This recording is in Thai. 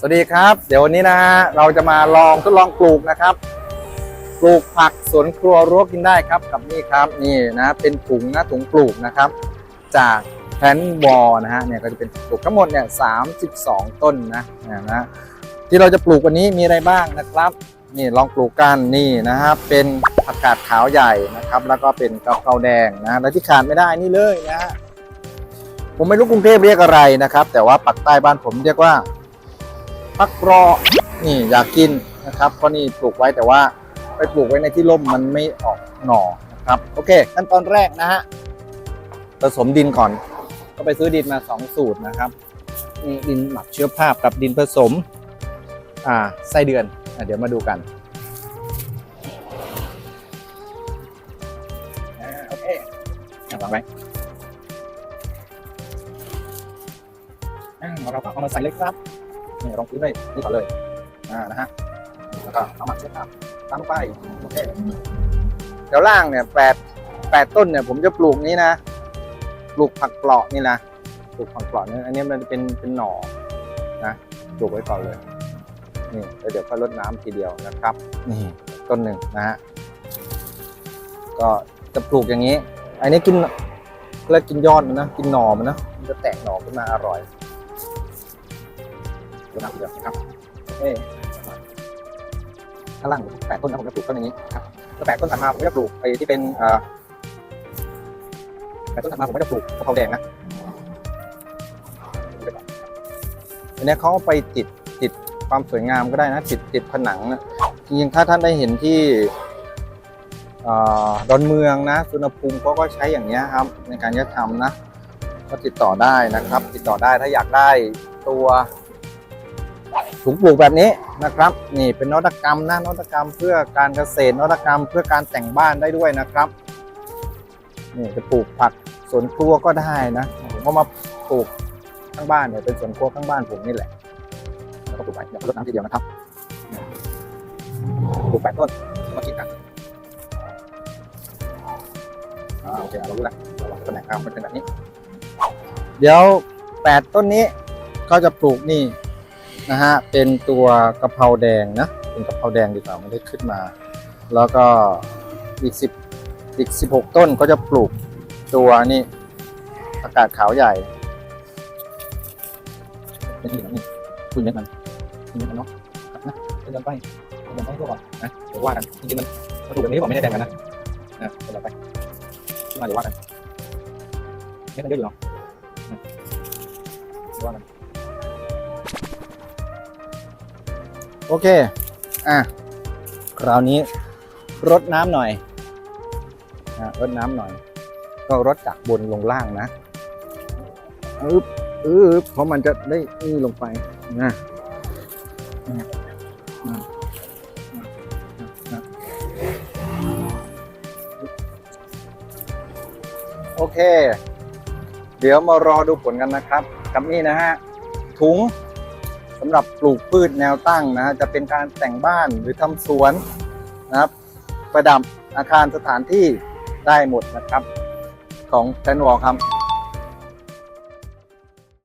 สวัสดีครับ เดี๋ยววันนี้นะฮะเราจะมาลองทดลองปลูกนะครับ ปลูกผักสวนครัวรั้วกินได้ครับ กับนี่ครับนี่นะเป็นถุงนะถุงปลูกนะครับ จากแพนวอลนะฮะเนี่ยก็จะเป็นปลูกทั้งหมดเนี่ยสาต้นนะเนี่ยนะที่เราจะปลูกวันนี้มีอะไรบ้างนะครับนี่ลองปลูกกันนี่นะครับเป็นผักกาดขาวใหญ่นะครับ แล้วก็เป็นกะเพราแดงนะและที่ขาดไม่ได้นี่เลยนะฮะผมไม่รู้กรุงเทพเรียกอะไรนะครับ แต่ว่าปักใต้บ้านผมเรียกว่า พักรอนี่อยากกินนะครับเพราะนี่ปลูกไว้แต่ว่าไปปลูกไว้ในที่ร่มมันไม่ออกหน่อนะครับโอเคขั้นตอนแรกนะฮะผสมดินก่อน ก็ไปซื้อดินมา 2 สูตรนะครับนี่ดินหมักเชื้อภาพกับดินผสมอ่าไส้เดือนอเดี๋ยวมาดูกันอโอเคอะวางไว้อ่าเราก็เอามาใส่เลยครับ นี่รองพื้นเลยนี่ก่อนเลยอ่านะฮะแล้วก็เอามาเช็ดครับตามลงไปโอเคเดี๋ยวล่างเนี่ยแปดแปดต้นเนี่ย ผมจะปลูกนี้นะปลูกผักเปราะนี่นะปลูกผักเปราะเนี่ยอันนี้มันเป็นเป็นหน่อนะปลูกไว้ก่อนเลยนี่แล้วเดี๋ยวค่อยรดน้ำทีเดียวนะครับ นี่ต้นหนึ่งนะฮะก็จะปลูกอย่างนี้ อันนี้กินแล้วกินยอดมันนะ กินหน่อมันนะ มันจะแตกหน่อขึ้นมาอร่อย ตัวน้ำเดือดนะครับเอ๊ข้างล่างแปดต้นนะผมจะปลูกต้นอย่างนี้ครับแล้วแปดต้นถัดมาผมจะปลูกไอ้ที่เป็นอ่อแปดต้นถัดมาผมก็จะปลูกกะเพราแดงนะอันนี้เขาไปติดติดความสวยงามก็ได้นะติดติดผนังนะจริงๆถ้าท่านได้เห็นที่เอ่อดอนเมืองนะสุนภูมิเขาก็ใช้อย่างนี้ครับ ในการจะทำนะ ก็ติดต่อได้นะครับ ติดต่อได้ถ้าอยากได้ตัว ถุงปลูกแบบนี้นะครับ นี่เป็นนวัตกรรมนะนวัตกรรมเพื่อการเกษตรนวัตกรรมเพื่อการแต่งบ้านได้ด้วยนะครับนี่จะปลูกผักสวนครัวก็ได้นะผมก็มาปลูกข้างบ้านเนี่ยเป็นสวนครัวข้างบ้านผมนี่แหละแล้วก็ปลูกไว้เดี๋ยวรดน้ำทีเดียวนะครับปลูกแปดต้นมากินกันอ่าโอเคเรารู้แล้วเราตำแหน่งข้าวมันเป็นแบบนี้ เดี๋ยวแปดต้นนี้ก็จะปลูกนี่ นะฮะ เป็นตัวกะเพราแดงนะ เป็นกะเพราแดงดีกว่าไม่ได้ขึ้นมา แล้วก็อีกสิบอีกสิบหกต้นก็จะปลูกตัวนี่อากาศขาวใหญ่เป็นที่แบบนี้คุณเม็ดมันคุณเม็ดมันเนาะนะเป็นไปเป็นไปก็ก่อนนะเดี๋ยวว่ากันจริงๆมันวัตถุแบบนี้บอกไม่ได้แดงกันนะนะเป็นยันไปมาเดี๋ยวว่ากันเม็ดมันเยอะอยู่เนาะนะเดี๋ยวว่ากัน โอเค อะ คราวนี้รดน้ำหน่อยนะรดน้ำหน่อย ก็รดจากบนลงล่างนะอึ๊บอึ๊บเพราะมันจะได้นี่ลงไปนะโอเค เดี๋ยวมารอดูผลกันนะครับ กับนี่นะฮะ ถุง สำหรับปลูกพืชแนวตั้งนะจะเป็นการแต่งบ้านหรือทำสวนนะครับ ประดับอาคารสถานที่ได้หมดนะครับ ของแทนวอลครับ